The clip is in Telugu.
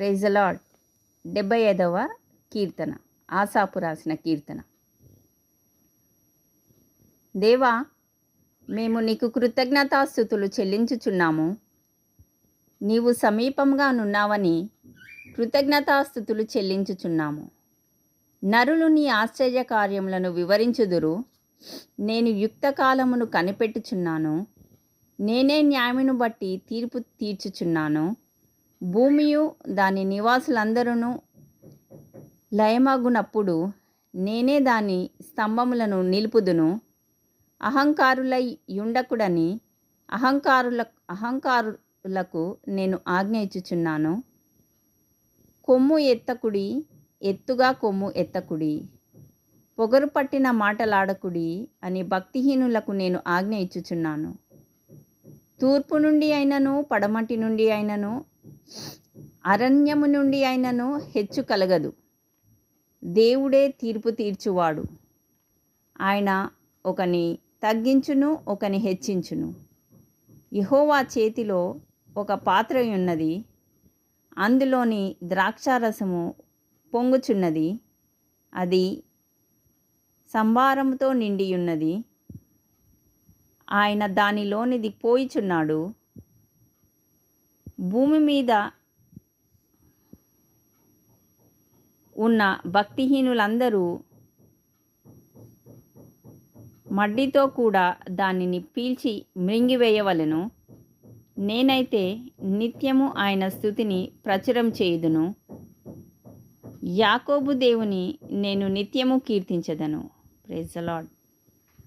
ప్రైజలాడ్ డెబ్బై ఐదవ కీర్తన ఆసాపు రాసిన కీర్తన. దేవా మేము నీకు కృతజ్ఞతాస్థుతులు చెల్లించుచున్నాము. నీవు సమీపంగా నున్నావని కృతజ్ఞతాస్థుతులు చెల్లించుచున్నాము. నరులు నీ ఆశ్చర్య కార్యములను వివరించుదురు. నేను యుక్త కాలమును కనిపెట్టుచున్నాను. నేనే న్యాయమును బట్టి తీర్పు తీర్చుచున్నాను. భూమియు దాని నివాసులందరూ లయమగునప్పుడు నేనే దాని స్తంభములను నిలుపుదును. అహంకారులై యుండకుడని అహంకారుల అహంకారులకు నేను ఆజ్ఞ ఇచ్చుచున్నాను. కొమ్ము ఎత్తకుడి ఎత్తుగా కొమ్ము ఎత్తకుడి. పొగరు పట్టిన మాటలాడకుడి అని భక్తిహీనులకు నేను ఆజ్ఞ ఇచ్చుచున్నాను. తూర్పు నుండి అయినను పడమటి నుండి అయినను అరణ్యము నుండి అయినను హెచ్చు కలగదు. దేవుడే తీర్పు తీర్చువాడు. ఆయన ఒకని తగ్గించును ఒకని హెచ్చించును. యహోవా చేతిలో ఒక పాత్ర ఉన్నది అందులోని ద్రాక్షారసము పొంగుచున్నది. అది సంభారముతో నిండియున్నది. ఆయన దానిలోనిది పోయిచున్నాడు. భూమి మీద ఉన్న భక్తిహీనులందరూ మడ్డితో కూడా దానిని పీల్చి మృంగివేయవలను. నేనైతే నిత్యము ఆయన స్థుతిని ప్రచురం చేయుదును. యాకోబు దేవుని నేను నిత్యము కీర్తించదను. ప్రెజలాడ్